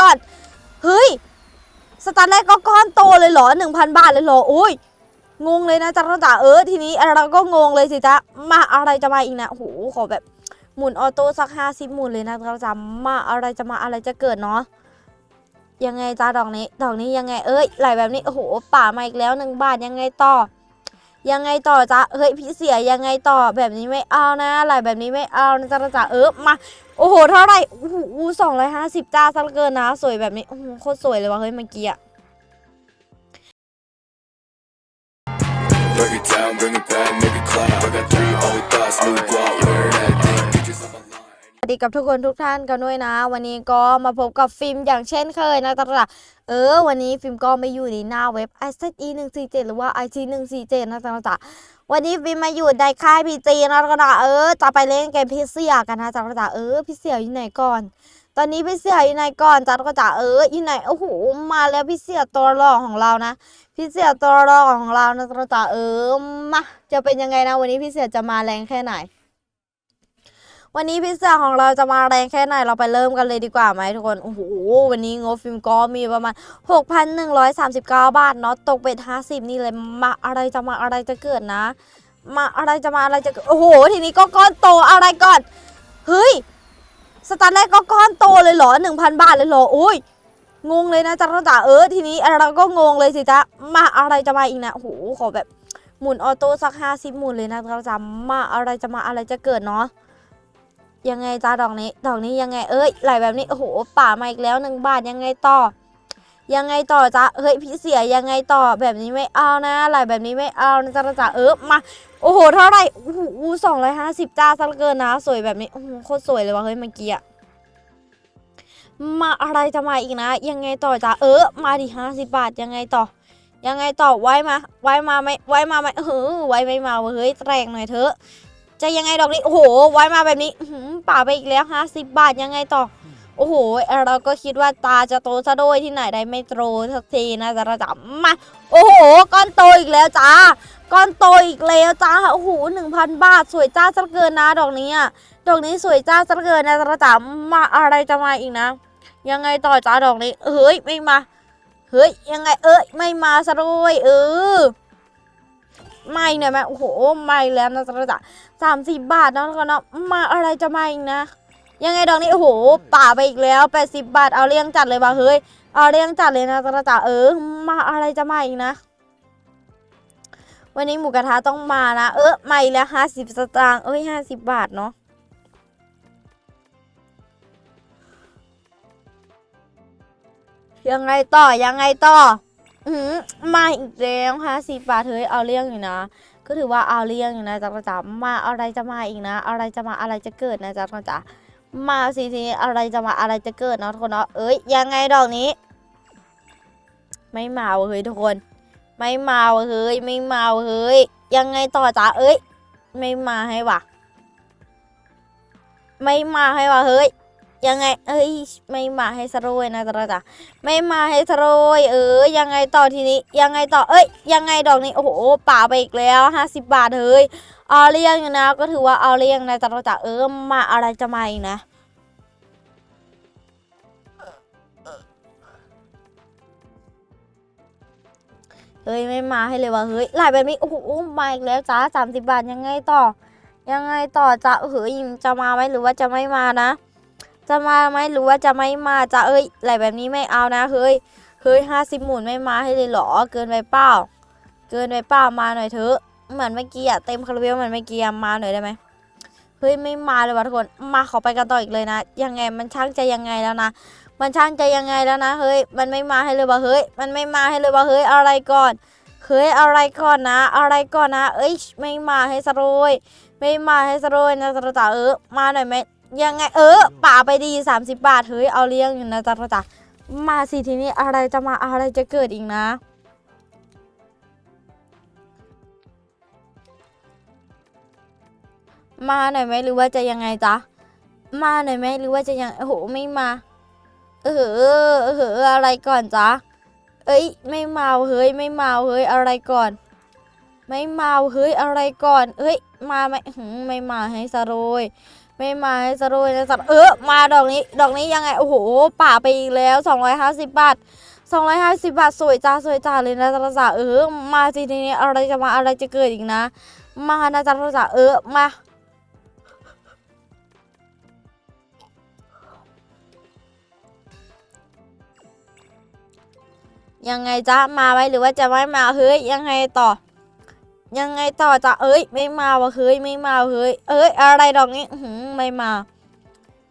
ก่อนเฮ้ย สตาร์ทแรกก็ก้อนโตเลยเหรอหนึ่งพันบาทเลยเหรออุ้ยงงเลยนะจ๊ะเราจ๋าเออทีนี้เราก็งงเลยสิจ๊ะมาอะไรจะมาอีกนะโอ้โหขอแบบหมุนออโต้สักห้าสิบหมุนเลยนะเราจ๋ามาอะไรจะมาอะไรจะเกิดเนาะยังไงจ้าดอกนี้ดอกนี้ยังไงเอ้ยไหลแบบนี้โอ้โหป่ามาอีกแล้วหนึ่งบาทยังไงต่อ ยังไงต่อจ๊ะเฮ้ยพี่เสียยังไงต่อแบบนี้ไม่เอานะอะไรแบบนี้ไม่เอานะจ๊ะเราจ๋าเออมาโอ้โหเท่าไหร่โอ้โหสองร้อยห้าสิบจ้าซะเหลือเกินนะสวยแบบนี้โอ้โหโคตรสวยเลยว่ะเฮ้ยเมื่อกี้อะ Break it down, bring it back, กับทุกคนทุกท่านกันด้วยนะ วันนี้ก็มาพบกับฟิล์มอย่างเช่นเคยนะตลาดเออ วันนี้ฟิล์มก็ไม่อยู่ในหน้าเว็บ i อ e 1 4 7หรือว่า i 1 4 7นะตลาดวันนี้ฟิล์มมาอยู่ในค่ายพีจีนะตลาดเออจะไปเล่นเกมพี่เสี่ยกันนะตลาดเออพี่เสี่ยอยู่ไหนก่อน ตอนนี้พี่เสี่ยอยู่ไหนก่อนจัดก็จะเอออยู่ไหนโอ้โหมาแล้วพี่เสี่ยตัวหล่อของเรานะ พี่เสี่ยตัวหล่อของเรานะตลาดเออมาจะเป็นยังไงนะวันนี้พี่เสี่ยจะมาแรงแค่ไหน วันนี้พิซซ่าของเราจะมาแรงแค่ไหนเราไปเริ่มกันเลยดีกว่าไหมทุกคน โอ้โห วันนี้งบฟิล์มก็มีประมาณ 6,139 บาทเนาะตกเป็น50 นี่เลย มาอะไรจะมาอะไรจะเกิดนะ มาอะไรจะมาอะไรจะเกิดโอ้โห ทีนี้ก็ก้อนโตอะไรก่อน เฮ้ย สตาร์ทแรกก็ก้อนโตเลยเหรอ 1,000 บาทเลยเหรออุ้ยงงเลยนะจ๊ะเราจ๋าเออทีนี้เราก็งงเลยสิจ๊ะมาอะไรจะมาอีกนะโอ้โหขอแบบหมุนออโต้สัก 50 หมุนเลยนะเราจ๋ามาอะไรจะมาอะไรจะเกิดเนาะ ยังไงจ้าดอกนี้ ดอกนี้ยังไงเอ้ยไหลแบบนี้โอ้โหป่ามาอีกแล้วหนึ่งบาทยังไงต่อ ยังไงต่อจ้าเฮ้ยพี่เสียยังไงต่อแบบนี้ไม่เอานะไหลแบบนี้ไม่เอานะจ้าจ้าเออมาโอ้โหเท่าไหร่โอ้โหสองร้อยห้าสิบจ้าซะเหลือเกินนะ สวยแบบนี้โอ้โหโคตรสวยเลยว่ะเฮ้ยเมื่อกี้อะมาอะไรจะมาอีกนะ ยังไงต่อจ้าเออมาดิห้าสิบบาทยังไงต่อยังไงต่อไว้มา ไว้มาไหมไว้มาไหมเออไว้ไม่มาเว้ยเฮ้ยแรงหน่อยเถอะ จะยังไงดอกนี้ โอ้โห ไว้มาแบบนี้หือป่าไปอีกแล้วห้าสิบบาทยังไงต่อ โอ้โห เราก็คิดว่าตาจะโตซะด้วยที่ไหนได้ไม่โตสักทีนะจะระดับมา โอ้โห ก้อนโตอีกแล้วจ้า ก้อนโตอีกแล้วจ้า โอ้โหหนึ่งพันบาท สวยจ้าซะเกินนะดอกนี้อะ ดอกนี้สวยจ้าซะเหลือเกินนะจะระดับมาอะไรจะมาอีกนะ ยังไงต่อจ้าดอกนี้ เฮ้ยไม่มา เฮ้ยยังไงเอ้ยไม่มาซะด้วยเออ ไม่เนี่ยแม่โอ้โหไม่แล้วนะจ๊ะจ๊ะสามสิบบาทเนาะแล้วก็เนาะมาอะไรจะมาอีกนะ ยังไงดอกนี้โอ้โหป่าไปอีกแล้วแปดสิบบาทเอาเลี้ยงจัดเลยว่ะเฮ้ยเอาเลี้ยงจัดเลยนะจ๊ะจ๊ะเออ มาอะไรจะมาอีกนะ วันนี้หมูกระทะต้องมานะเออไมาอีกแล้วห้าสิบสตางค์เอ้ยห้าสิบบาทเนาะยังไงต่อยังไงต่อ อืมมาอีกแล้วห้าสิบบาเฮ้ยเอาเรื่องอยู่นะ ก็ถือว่าเอาเรื่องอยู่นะจ๊ะจ๋ามาอะไรจะมาอีกนะ อะไรจะมาอะไรจะเกิดนะจ๊ะจ๋ามาสิทีนี้อะไรจะมาอะไรจะเกิดเนาะทุกคนเนาะเอ้ยยังไงดอกนี้ ไม่มาเว้ยเฮ้ยทุกคน ไม่มาเว้ยเฮ้ยไม่มาเว้ยเฮ้ยยังไงต่อจ๊ะเอ้ย ไม่มาให้ว่ะ ไม่มาให้ว่ะเฮ้ย ยังไง เอ้ย ไม่มาให้สโรยนะจ๊ะจ๊ะไม่มาให้โรยเออ ยังไงต่อทีนี้ ยังไงต่อ เอ้ย ยังไงดอกนี้ โอ้โห ป่าไปอีกแล้วห้าสิบบาทเฮ้ย เอาเรียงอยู่นะ ก็ถือว่าเอาเรียงนะจ๊ะจ๊ะเออ มาอะไรจะมาอีกนะเฮ้ยไม่มาให้เลยว่ะเฮ้ยหลายแบบนี้โอ้โหมาอีกแล้วจ้าสามสิบบาทยังไงต่อ ยังไงต่อจ้าเฮ้ยจะมาไหมหรือว่าจะไม่มานะ จะมาไหมหรือว่าจะไม่มาจะเอ้ยอะไรแบบนี้ไม่เอานะเฮ้ยเฮ้ยห้าสิบหมุนไม่มาให้เลยเหรอเกินไปเปล่าเกินไปเปล่ามาหน่อยเถอะเหมือนเมื่อกี้อะเต็มคาราเบลเหมือนเมื่อกี้มาหน่อยได้ไหมเฮ้ยไม่มาเลยวะทุกคนมาขอไปกันต่ออีกเลยนะ ยังไงมันช่างจะยังไงแล้วนะมันช่างจะยังไงแล้วนะเฮ้ยมันไม่มาให้เลยวะเฮ้ยมันไม่มาให้เลยวะเฮ้ยอะไรก่อนเฮ้ยอะไรก่อนนะอะไรก่อนนะ เอ้ยไม่มาให้สโรยไม่มาให้สโรยนะตาตาเออมาหน่อยไหม ยังไงเออป่าไปดี 30 บาทเฮ้ยเอาเลี้ยงอยู่นะจ๊ะจ๊ะมาสิทีนี้อะไรจะมาอะไรจะเกิดอีกนะมาหน่อยไหมหรือว่าจะยังไงจ๊ะ มาหน่อยไหมหรือว่าจะยังโอ้โหไม่มา เออเออเอออะไรก่อนจ๊ะ เอ้ยไม่มาเฮ้ยไม่มาเฮ้ยอะไรก่อน ไม่มาเฮ้ยอะไรก่อน เอ้ยมาไหมหืมไม่มาให้สโรย ไม่มาให้สรุยนะสัตว์เออมาดอกนี้ดอกนี้ยังไง โอ้โห ป่าไปอีกแล้ว 250 บาท 250 บาท สวยจ้าสวยจ้าเลยนะจ๊ะจ๋าเออ มาทีนี้อะไรจะมาอะไรจะเกิดอีกนะ มานะจ๊ะจ๋าเออ มายังไงจ๊ะมาไหมหรือว่าจะไม่มาเฮ้ยยังไงต่อ ยังไงต่อจ๊ะเอ้ย ไม่มาวะเฮ้ยไม่มาเฮ้ยเอ้ย อะไรดอกนี้หือไม่มา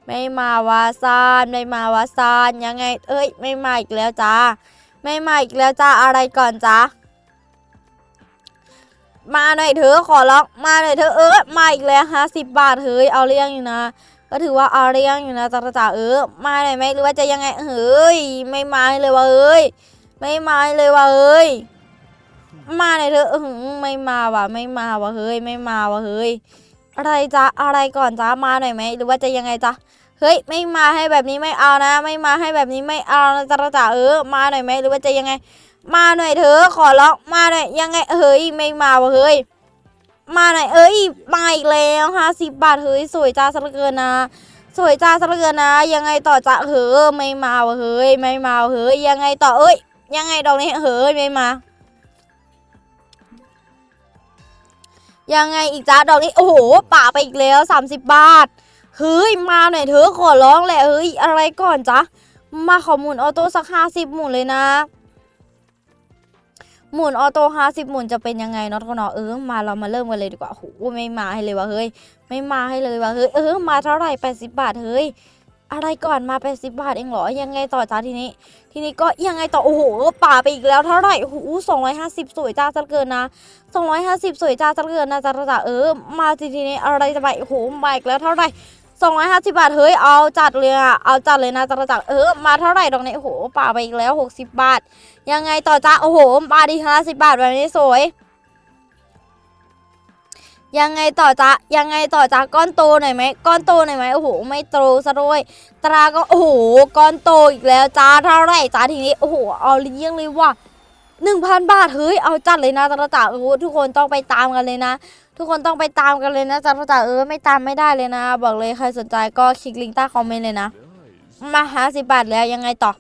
ไม่มาวาซานไม่มาวาซานยังไง เอ้ย ไม่มาอีกแล้วจ้าไม่มาอีกแล้วจ้าอะไรก่อนจ้ามาหน่อยเถอะขอร้องมาหน่อยเถอะเออมาอีกแล้วห้าสิบบาทเฮ้ยเอาเรื่องอยู่นะ ก็ถือว่าเอาเรื่องอยู่นะจ้าจ้าเออมาหน่อยไหมหรือว่าจะยังไงเฮ้ยไม่มาเลยวะเอ้ยไม่มาเลยว่ะเอ้ย มาหน่อยเถอะอื้ออไม่มาว่ะไม่มาว่ะเฮ้ยไม่มาว่ะเฮ้ยอะไรจ๊ะอะไรก่อนจ๊ะมาหน่อยไหมหรือว่าจะยังไงจ๊ะเฮ้ยไม่มาให้แบบนี้ไม่เอานะ ไม่มาให้แบบนี้ไม่เอานะจ๊ะจ๊ะเออมาหน่อยไหมหรือว่าจะยังไง มาหน่อยเถอะขอร้องมาหน่อยยังไงเฮ้ยไม่มาว่ะเฮ้ยมาหน่อยเอ้ยมาอีกแล้วห้าสิบบาทเฮ้ยสวยจ้าซะเหลือเกินนะสวยจ้าซะเหลือเกินนะ ยังไงต่อจ๊ะเฮ้ยไม่มาว่ะเฮ้ยไม่มาวะเฮ้ยยังไงต่อเอ้ยยังไงดอกนี้เฮ้ยไม่มา ยังไงอีกจ้าดอกนี้โอ้โหป่าไปอีกแล้ว 30 บาทเฮ้ยมาหน่อยเถอะขอร้องแหละเฮ้ยอะไรก่อนจ๊ะมาขอหมุนออโต้สักห้าสิบหมุนเลยนะ หมุนออโต้ห้าสิบหมุนจะเป็นยังไงนาะทุกคนเนาะเออมาเรามาเริ่มกันเลยดีกว่าโอ้โหไม่มาให้เลยวะเฮ้ยไม่มาให้เลยวะเฮ้ยเออมาเท่าไหร่80บาทเฮ้ยอะไรก่อนมา80บาทเองเหรอยังไงต่อจ้าทีนี้ ทีนี้ก็ยังไงต่อโอ้โหป่าไปอีกแล้วเท่าไหร่โอ้โหสองร้อยห้าสิบสวยจ้าจะเหลือเกินนะสองร้อยห้าสิบสวยจ้าจะเหลือเกินนะจ้าจ้าเออมาทีทีนี้อะไรจะไปโอ้โหมาอีกแล้วเท่าไหร่สองร้อยห้าสิบบาทเฮ้ยเอาจัดเลยอะเอาจัดเลยนะจัดจัดเออมาเท่าไหร่ตรงนี้โอ้โหป่าไปอีกแล้วหกสิบบาท ยังไงต่อจ้าโอ้โหมาดีห้าสิบบาทแบบนี้สวย ยังไงต่อจ้ายังไงต่อจ้าก้อนโตหน่อยไหมก้อนโตหน่อยไหมโอ้โหไม่โตซะด้วยตราก็โอ้โหก้อนโตอีกแล้วจ้าเท่าไรจ้าทีนี้โอ้โหเอาเลี้ยงเลยว่ะหนึ่งพันบาทเฮ้ยเอาจัดเลยนะจ้าจ๋าโอ้โหทุกคนต้องไปตามกันเลยนะ ทุกคนต้องไปตามกันเลยนะจ้าจ๋าเออไม่ตามไม่ได้เลยนะ บอกเลยใครสนใจก็คลิกลิงก์ใต้คอมเมนต์เลยนะมาหาสิบบาทแล้วยังไงต่อ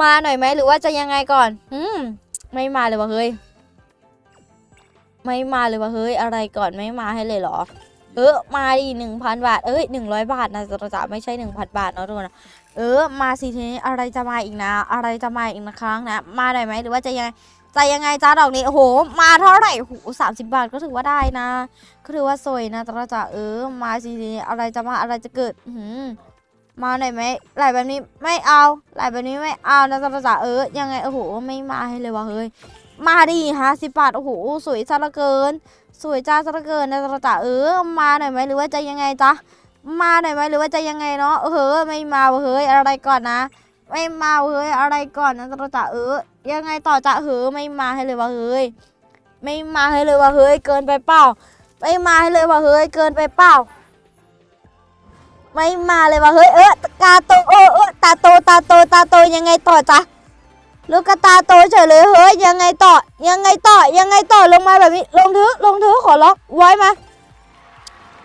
มาหน่อยไหมหรือว่าจะยังไงก่อน อืม ไม่มาเลยวะเฮ้ย ไม่มาเลยว่ะเฮ้ยอะไรก่อนไม่มาให้เลยเหรอ เออมาดิหนึ่งพันบาท เอ้ยหนึ่งร้อยบาทนะจะจะไม่ใช่หนึ่งพันบาทเนาะทุกคนเออมาสิทีนี้อะไรจะมาอีกนะ อะไรจะมาอีกนะครั้งนะ มาได้ไหมหรือว่าจะยังไงจะยังไงจ้าดอกนี้โอ้โห มาเท่าไหร่โหสามสิบบาทก็ถือว่าได้นะ ก็ถือว่าสวยนะจะจะเออ มาสิทีนี้อะไรจะมาอะไรจะเกิดอืมมาหน่อยไหมไหลแบบนี้ไม่เอาไหลแบบนี้ไม่เอานะจะจะเออยังไงโอ้โหไม่มาให้เลยวะเฮ้ย มาดิห้าสิบบาท โอ้โห สวยซะเหลือเกิน สวยจ้าซะเหลือเกินนะจ๊ะจ๋าเออ มาหน่อยไหมหรือว่าจะยังไงจ๊ะ มาหน่อยไหมหรือว่าจะยังไงเนาะเออไม่มาเฮ้ยอะไรก่อนนะ ไม่มาเฮ้ยอะไรก่อนนะจ๊ะจ๋าเออ ยังไงต่อจ๊ะเฮ้ยไม่มาให้เลยวะเฮ้ย ไม่มาให้เลยวะเฮ้ยเกินไปเปล่า ไม่มาให้เลยวะเฮ้ยเกินไปเปล่าไม่มาเลยวะเฮ้ยเออตาโตเออเออตาโตตาโตตาโตยังไงต่อจ๊ะ ลูกกระตาโตเฉยเลยเฮ้ยยังไงต่อยังไงต่อยังไงต่อลงมาแบบนี้ลงเถอะลงเถอะขอล็อกไว้มา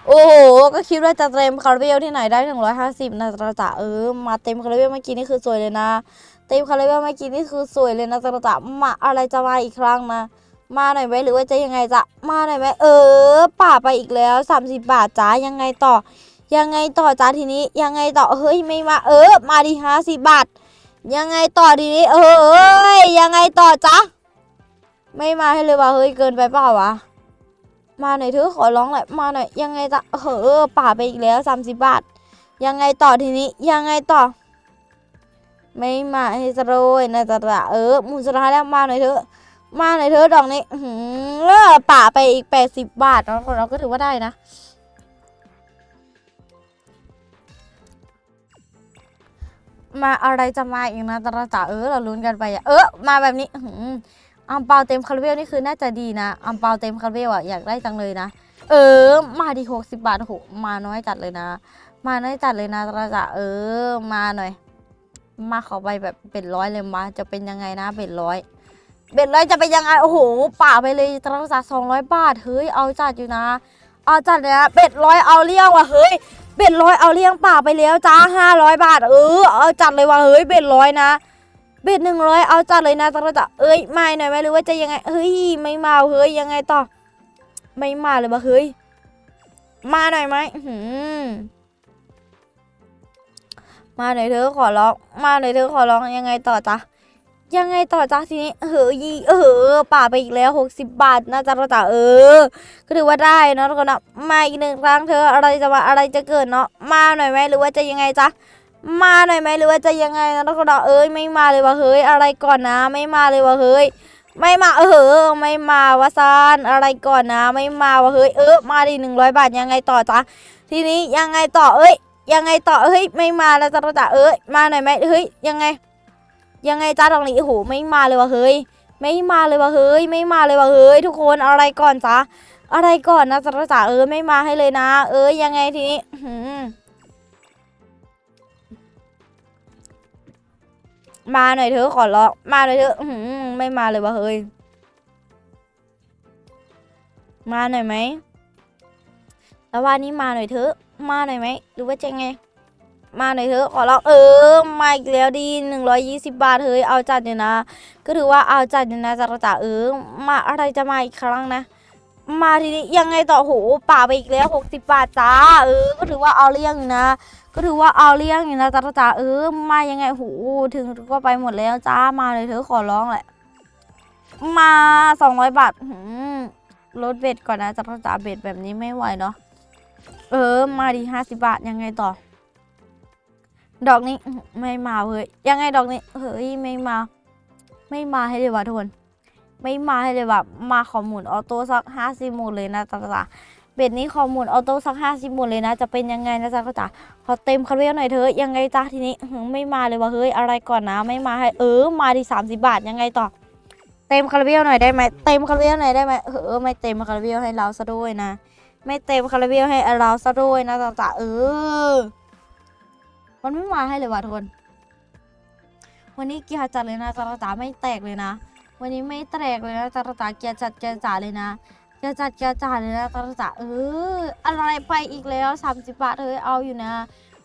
โอ้โหก็คิดว่าจะเต็มคาราเบลที่ไหนได้ถึงร้อยห้าสิบนะจ๊ะจ๋าเออมาเต็มคาราเบลเมื่อกี้นี่คือสวยเลยนะ เต็มคาราเบลเมื่อกี้นี่คือสวยเลยนะจ๊ะจ๋ามาอะไรจะมาอีกครั้งนะมาหน่อยไหมหรือว่าจะยังไงจะมาหน่อยไหมเออป่าไปอีกแล้วสามสิบบาทจ้ายังไงต่อ ยังไงต่อจ้าทีนี้ยังไงต่อเฮ้ยไม่มาเออมาดีห้าสิบบาท ยังไงต่อทีนี้เออเอ้ยยังไงต่อจ๊ะ ไม่มาให้เลยว่ะเฮ้ยเกินไปเปล่าวะมาหน่อยเถอะขอร้องแหน่อยมาหน่อยยังไงจ๊ะเออป่าไปอีกแล้วสามสิบบาท ยังไงต่อทีนี้ยังไงต่อ ไม่มาให้สโรยนะจ๊ะเออมุนสุดท้ายแล้วมาหน่อยเถอะ มาหน่อยเถอะดอกนี้เออป่าไปอีกแปดสิบบาทเนาเราก็ถือว่าได้นะ มาอะไรจะมาอีกนะตาจ๋าเออเราลุ้นกันไปอะเออมาแบบนี้อืออัมเปาเต็มคาราเบลนี่คือน่าจะดีนะอัมเปาเต็มคาราเบลอะอยากได้จังเลยนะ เออ มาดีหกสิบบาทโอ้โหมาน้อยจัดเลยนะ มาน้อยจัดเลยนะตาจ๋าเออ มาหน่อย มาขอไปแบบเป็นร้อยเลยมาจะเป็นยังไงนะเป็นร้อยเบ็ดร้อยจะเป็นยังไงโอ้โหป่าไปเลยตราจัดสองร้อยบาทเฮ้ยเอาจัดอยู่นะ เอาจัดเลยนะเบ็ดร้อยเอาเลี้ยงว่ะเฮ้ย เบ็ดร้อยเอาเลี้ยงป่าไปแล้วจ้าห้าร้อยบาท เออเอาจัดเลยว่ะเฮ้ยเบ็ดร้อยนะเบ็ดหนึ่งร้อยเอาจัดเลยนะตราจัดเอ้ยไม่หน่อยไหมหรือว่าจะยังไงเฮ้ยไม่มาเฮ้ยยังไงต่อ ไม่มาเลยว่ะเฮ้ยมาหน่อยไหมหือมาหน่อยเธอขอร้อง มาหน่อยเธอขอร้องยังไงต่อจ๊ะ ยังไงต่อจ้าทีนี้เฮ้ยเออป่าไปอีกแล้วหกสิบบาทนะจ๊ะเราจ๋าเออ ก็ถือว่าได้เนอะทุกคนนะมาอีกหนึ่งครั้งเธออะไรจะมาอะไรจะเกิดเนาะมาหน่อยไหมหรือว่าจะยังไงจ๊ะมาหน่อยไหมหรือว่าจะยังไงนะทุกคนนะเอ้ยไม่มาเลยวะเฮ้ยอะไรก่อนนะไม่มาเลยวะเฮ้ยไม่มาเออไม่มาวะซานอะไรก่อนนะ ไม่มาวะเฮ้ยเออมาดิหนึ่งร้อยบาทยังไงต่อจ๊ะทีนี้ยังไงต่อเอ้ยยังไงต่อเฮ้ยไม่มาแล้วจ๊ะเราจ๋าเอ้ยมาหน่อยไหมเฮ้ยยังไง ยังไงจ้าตรงนี้โอ้โหไม่มาเลยวะเฮ้ย ไม่มาเลยวะเฮ้ย ไม่มาเลยวะเฮ้ย ทุกคนอะไรก่อนจ้าอะไรก่อนนะจ้าจ๋าเออไม่มาให้เลยนะ เออยังไงทีนี้มาหน่อยเถอะขอร้องมาหน่อยเถอะไม่มาเลยวะเฮ้ย มาหน่อยไหมแล้ววันนี้มาหน่อยเถอะ มาหน่อยไหมหรือว่าจะไง มาหน่อยเถอะขอร้องเออมาอีกแล้วดีหนึ่งร้อยยี่สิบบาทเฮ้ยเอาจัดอยู่นะ ก็ถือว่าเอาจัดอยู่นะจ๊ะจ๋าเออมาอะไรจะมาอีกครั้งนะ มาทีนี้ยังไงต่อโหป่าไปอีกแล้วหกสิบบาทจ้าเออ ก็ถือว่าเอาเรื่องอยู่นะ ก็ถือว่าเอาเรื่องอยู่นะจ๊ะจ๋าเออมายังไงโหถึงก็ไปหมดแล้วจ้ามาเลยเถอะขอร้องแหละ มาสองร้อยบาทลดเบ็ดก่อนนะจ๊ะจ๋าเบ็ดแบบนี้ไม่ไหวเนาะเออ มาดีห้าสิบบาทยังไงต่อ ดอกนี้อื้อไม่มาเว้ยยังไงดอกนี้เฮ้ยไม่มา ไม่มาให้เลยว่ะทุกคนไม่มาให้เลยว่ะมาขอหมุนออโต้สักห้าสิบหมุนเลยนะจ๊ะจ๊ะเบ็ดนี้ขอหมุนออโต้สักห้าสิบหมุนเลยนะ จะเป็นยังไงนะจ๊ะก็จ๋าขอเต็มคาราเวลหน่อยเถอะยังไงจ๊ะทีนี้อื้อหือไม่มาเลยว่ะเฮ้ยอะไรก่อนนะไม่มาให้เออมาดีสามสิบบาทยังไงต่อ เต็มคาราเวลหน่อยได้ไหมเต็มคาราเวลหน่อยได้ไหมเออไม่เต็มคาราเวลให้เราซะด้วยนะ ไม่เต็มคาราเวลให้เราซะด้วยนะจ๊ะจ๊ะเออ มันไม่มาให้เลยว่ะทุกคน วันนี้เกียร์จัดเลยนะจาจ๋าไม่แตกเลยนะ วันนี้ไม่แตกเลยนะจาจ๋าเกียร์จัดเกียร์จ๋าเลยนะเกียร์จัดเกียร์จ๋าเลยนะจาจ๋าเอออะไรไปอีกแล้วสามสิบบาทเฮ้ยเอาอยู่นะ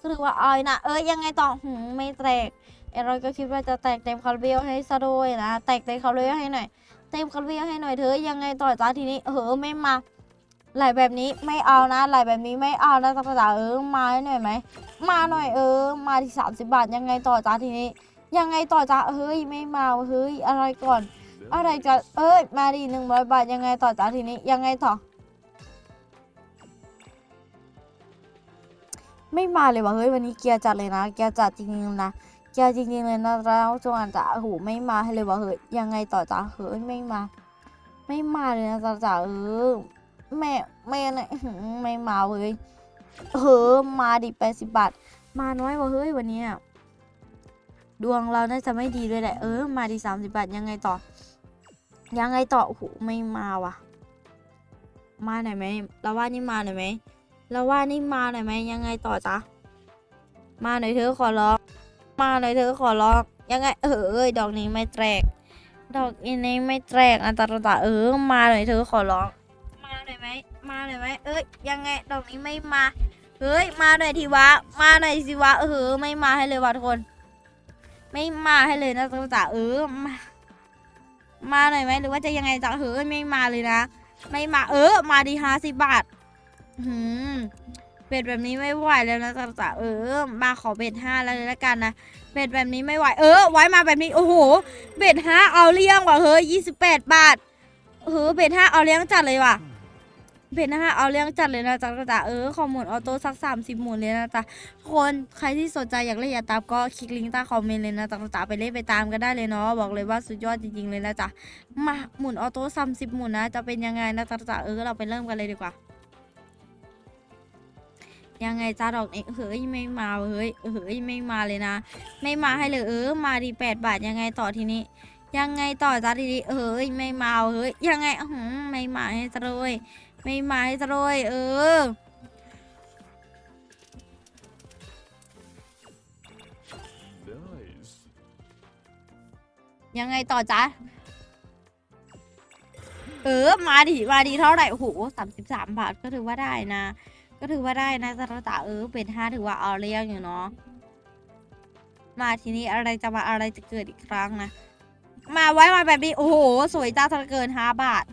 ก็ถือว่าเอาอยู่นะเอ้ยยังไงต่อหืมไม่แตกไอเราก็คิดว่าจะแตกเต็มคาราเบลให้ซะด้วยนะแตกเต็มคาราเบลให้หน่อยเต็มคาราเบลให้หน่อยเถอยังไงต่อจ้าทีนี้เออไม่มา ไหลแบบนี้ไม่เอานะไหลแบบนี้ไม่เอานะจาจ๋าเออมาหน่อยไหมมาหน่อยเออ มาที่สามสิบบาทยังไงต่อจ้าทีนี้ ยังไงต่อจ้าเฮ้ยไม่มาเฮ้ยอะไรก่อน อะไรจะเอ้ยมาดีหนึ่งร้อยบาทยังไงต่อจ้าทีนี้ยังไงต่อ ไม่มาเลยวะเฮ้ยวันนี้เกียร์จัดเลยนะ เกียร์จัดจริงๆนะเกียร์จริงๆเลยนะแล้วจงอันจ้าโอ้โหไม่มาเลยวะเฮ้ยยังไงต่อจ้าเฮ้ยไม่มา ไม่มาเลยนะจ้าจ๋าเออ แม่แม่เนี่ยอื้อหือไม่มาเว้ยเออมาดิแปดสิบบาท มาน้อยว่ะเฮ้ยวันนี้ดวงเราน่าจะไม่ดีด้วยแหละเออมาดีสามสิบบาทยังไงต่อ ยังไงต่อโอ้โหไม่มาว่ะ มาหน่อยไหมเราว่านี่มาหน่อยไหมเราว่านี่มาหน่อยไหมยังไงต่อจ๊ะมาหน่อยเธอขอร้อง มาหน่อยเธอขอร้อง ยังไง เออเอ้ยดอกนี้ไม่แตก ดอกนี้ไม่แตกอันตรายเออมาหน่อยเธอขอร้อง ไหมมาหน่อยไหมเอ้ยยังไงดอกนี้ไม่มาเฮ้ยมาหน่อยทีวะ มาหน่อยสิวะเออไม่มาให้เลยว่ะทุกคน ไม่มาให้เลยนะจ๊ะเออมามาหน่อยไหมหรือว่าจะยังไงจ๊ะเฮ้ยไม่มาเลยนะไม่มาเออมาดีห้าสิบบาทหืมเบ็ดแบบนี้ไม่ไหวแล้วนะจ๊ะจ๊ะเออมาขอเบ็ดห้าแล้วเลยละกันนะเบ็ดแบบนี้ไม่ไหวเออ ไว้มาแบบนี้โอ้โหเบ็ดห้าเอาเลี้ยงว่ะเฮ้ยยี่สิบแปดบาทเออเบ็ดห้าเอาเลี้ยงจัดเลยว่ะ เบ็ดนะคะเอาเรื่องจัดเลยนะจ๊ะจ๊ะเออคอมมูนออโต้สักสามสิบหมุนเลยนะจ๊ะคนใครที่สนใจอยากเล่นอยากตามก็คลิกลิงก์ใต้คอมเมนต์เลยนะจ๊ะจ๊ะไปเล่นไปตามกันได้เลยเนาะบอกเลยว่าสุดยอดจริงๆเลยนะจ๊ะมาหมุนออโต้สามสิบหมุนนะจะเป็นยังไงนะจ๊ะจ๊ะเออเราไปเริ่มกันเลยดีกว่ายังไงจ้าดอกเอกเฮ้ยไม่มาเฮ้ยเฮ้ยไม่มาเลยนะ ไม่มาให้เลยเออมาดีแปดบาทยังไงต่อทีนี้ ยังไงต่อจ้าทีนี้เฮ้ยไม่มาเฮ้ยยังไงอืไม่มาให้ซะเลย ไม่มาให้ซะเลยเออ Nice. ยังไงต่อจ๊ะ เออ มาดิมาดิเท่าไหร่ โอ้โหสามสิบสามบาทก็ถือว่าได้นะ ก็ถือว่าได้นะตาตาเออ เป็นห้าถือว่าเอาเรียงอยู่เนาะ มาทีนี้อะไรจะมาอะไรจะเกิดอีกครั้งนะ มาไว้มาแบบนี้ โอ้โห สวยจ้าทะเกินห้าบาท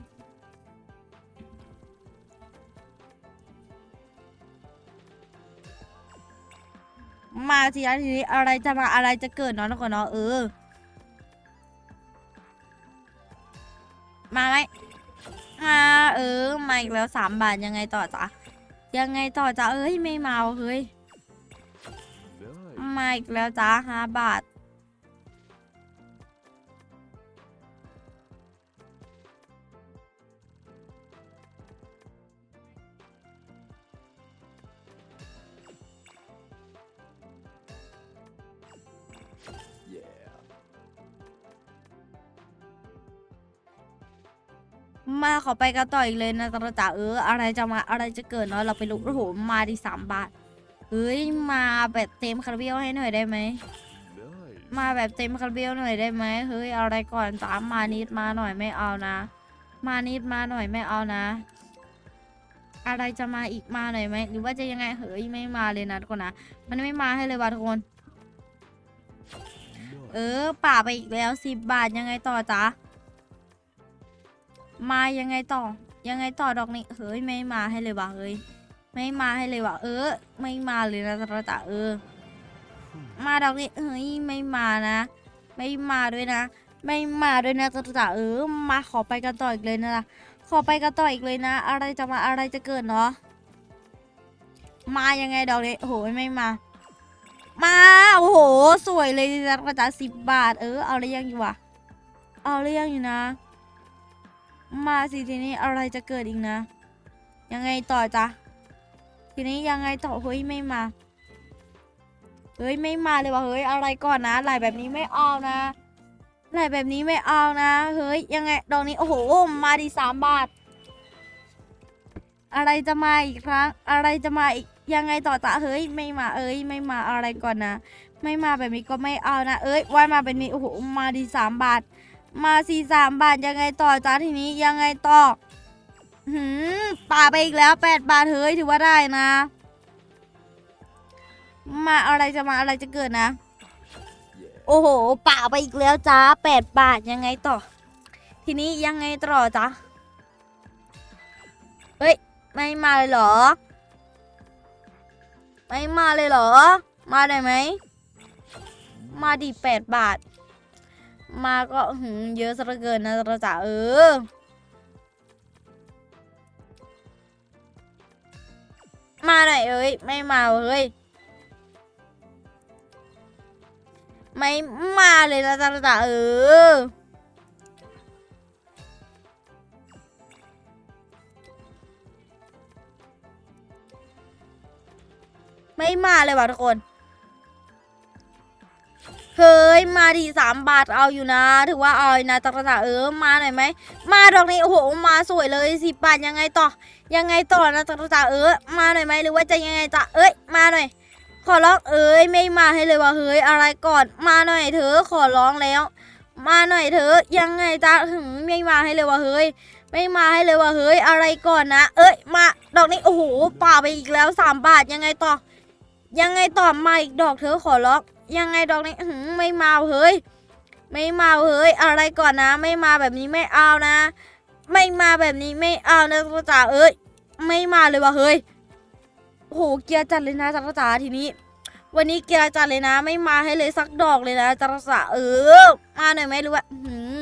มาทีนะทีนี้อะไรจะมาอะไรจะเกิดเนาะแล้วก่อนเนาะเออ มาไหมมาเออมาอีกแล้วสามบาทยังไงต่อจ๊ะยังไงต่อจ๊ะเอ้ยไม่มาเฮ้ยมาอีกแล้วจ้าห้าบาท มาขอไปกันต่ออีกเลยนะตาจ๋าเออ อะไรจะมาอะไรจะเกิดเนาะเราไปลุกโอ้โหมาดีสามบาทเฮ้ยมาแบบเต็มคาราเบลให้หน่อยได้ไหมมาแบบเต็มคาราเบลหน่อยได้ไหมเฮ้ยเอาอะไรก่อนจ้ามานิดมาหน่อยไม่เอานะ มานิดมาหน่อยไม่เอานะ อะไรจะมาอีกมาหน่อยไหมหรือว่าจะยังไงเฮ้ยไม่มาเลยนะทุกคนนะมันไม่มาให้เลยว่ะทุกคน เออป่าไปอีกแล้วสิบบาทยังไงต่อจ๊ะ มายังไงต่อ ยังไงต่อดอกนี้ เฮ้ยไม่มาให้เลยว่ะเฮ้ย ไม่มาให้เลยว่ะเออ ไม่มาเลยนะตาตาเออ มาดอกนี้เฮ้ยไม่มานะ ไม่มาด้วยนะ ไม่มาด้วยนะตาตาเออ มาขอไปกันต่ออีกเลยนะขอไปกันต่ออีกเลยนะ อะไรจะมาอะไรจะเกิดเนาะมายังไงดอกนี้โอ้โหไม่มา มาโอ้โหสวยเลยนะกระจาสิบบาท เออเอาเรื่อยังอยู่วะเอาเรื่อยังอยู่นะ มาสิทีนี้อะไรจะเกิดอีกนะ ยังไงต่อจ๊ะทีนี้ยังไงต่อเฮ้ยไม่มาเฮ้ยไม่มาเลยวะเฮ้ยอะไรก่อนนะไหลแบบนี้ไม่เอานะไหลแบบนี้ไม่เอานะเฮ้ยยังไงดอกนี้โอ้โหมาดีสามบาท อะไรจะมาอีกครั้ง อะไรจะมาอีกยังไงต่อจ๊ะเฮ้ยไม่มาเอ้ยไม่มาอะไรก่อนนะ ไม่มาแบบนี้ก็ไม่เอานะ เอ้ยว่ายมาแบบนี้โอ้โหมาดีสามบาท มาสี่สามบาทยังไงต่อจ้าทีนี้ยังไงต่อหืมป่าไปอีกแล้วแปดบาทเฮ้ยถือว่าได้นะ มาอะไรจะมาอะไรจะเกิดนะ โอ้โหป่าไปอีกแล้วจ้าแปดบาทยังไงต่อ ทีนี้ยังไงต่อจ้าเฮ้ยไม่มาเลยเหรอ ไม่มาเลยเหรอ มาได้ไหม มาดีแปดบาท มาก็หืมเยอะซะเหลือเกินนะตาจ๋าเออมาหน่อยเอ้ยไม่มาเฮ้ยไม่มาเลยนะตาจ๋าเออไม่มาเลยว่ะทุกคน เฮ้ยมาดีสามบาทเอาอยู่นะ ถือว่าเอาอยนะตะกระตาเออมาหน่อยไหมมาดอกนี้โอ้โหมาสวยเลยสิบบาทยังไงต่อ ยังไงต่อนะตะกระตาเออมาหน่อยไหมหรือว่าจะยังไงจะเอ้ยมาหน่อย ขอร้องเอ้ยไม่มาให้เลยว่ะเฮ้ยอะไรก่อนมาหน่อยเถอะขอร้องแล้ว มาหน่อยเถอะยังไงจะถึงไม่มาให้เลยว่ะเฮ้ยไม่มาให้เลยว่ะเฮ้ยอะไรก่อนนะ เอ้ยมาดอกนี้โอ้โหป่าไปอีกแล้วสามบาทยังไงต่อ ยังไงต่อมาอีกดอกเธอขอร้อง ยังไงดอกนี้หืไม่มาเฮ้ย ไม่มาเฮ้ย อะไรก่อนนะ ไม่มาแบบนี้ไม่เอานะ ไม่มาแบบนี้ไม่เอานะจ้าจ๋าเอ้ย ไม่มาเลยว่ะเฮ้ยโหเกียร์จัดเลยนะจ้าจ๋าทีนี้ วันนี้เกียร์จัดเลยนะ ไม่มาให้เลยสักดอกเลยนะจ้าจ๋าเออ มาหน่อยไหมหรือว่าหือ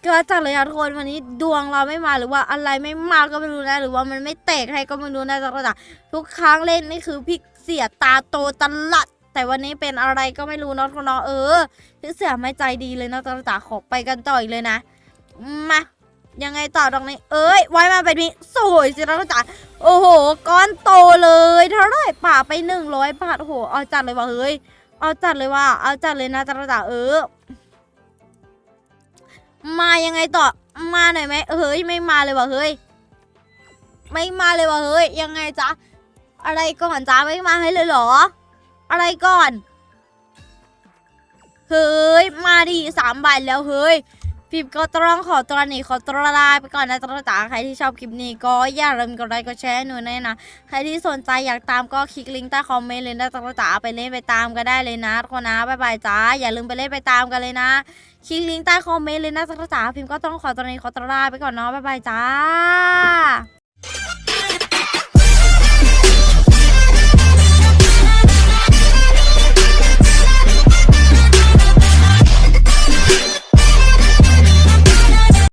เกียร์จัดเลยนะทุกคนวันนี้ดวงเราไม่มาหรือว่าอะไรไม่มาก็ไม่รู้นะ หรือว่ามันไม่แตกให้ก็ไม่รู้นะจ้าจ๋าทุกครั้งเล่นนี่คือพี่เสียตาโตตลอด แต่วันนี้เป็นอะไรก็ไม่รู้เนาะคุณน้องเออพี่เสียไม่ใจดีเลยนะตาตาขอไปกันต่ออีกเลยนะ มายังไงต่อตรงนี้ เอ้ยไว้มาเป็นนี้สวยสินะจ๊ะโอ้โห ก้อนโตเลยเท่าไรป่าไปหนึ่งร้อยบาทโอ้โหเอาจัดเลยว่ะเฮ้ยเอาจัดเลยว่ะเอาจัดเลยนะจ๊ะจ๊ะเออ มายังไงต่อมาหน่อยไหมเฮ้ยไม่มาเลยว่ะเฮ้ย ไม่มาเลยว่ะเฮ้ยยังไงจ๊ะอะไรก่อนจ้าไม่มาให้เลยเหรอ อะไรก่อน เฮ้ย มาดิสามใบแล้วเฮ้ยฟิล์มก็ต้องขอตัวหนีขอตัวลาไปก่อนนะจ๊ะจ๋าใครที่ชอบคลิปนี้ก็อย่าลืมกดไลค์กดแชร์หนูด้วยนะ ใครที่สนใจอยากตามก็คลิกลิงก์ใต้คอมเมนต์เลยนะจ๊ะจ๋าไปเล่นไปตามก็ได้เลยนะทุกคนนะบ๊ายบายจ้าอย่าลืมไปเล่นไปตามกันเลยนะ คลิกลิงก์ใต้คอมเมนต์เลยนะจ๊ะจ๋าพิมพ์ก็ต้องขอตัวนี้ขอตัวลาไปก่อนเนาะบ๊ายบายจ้า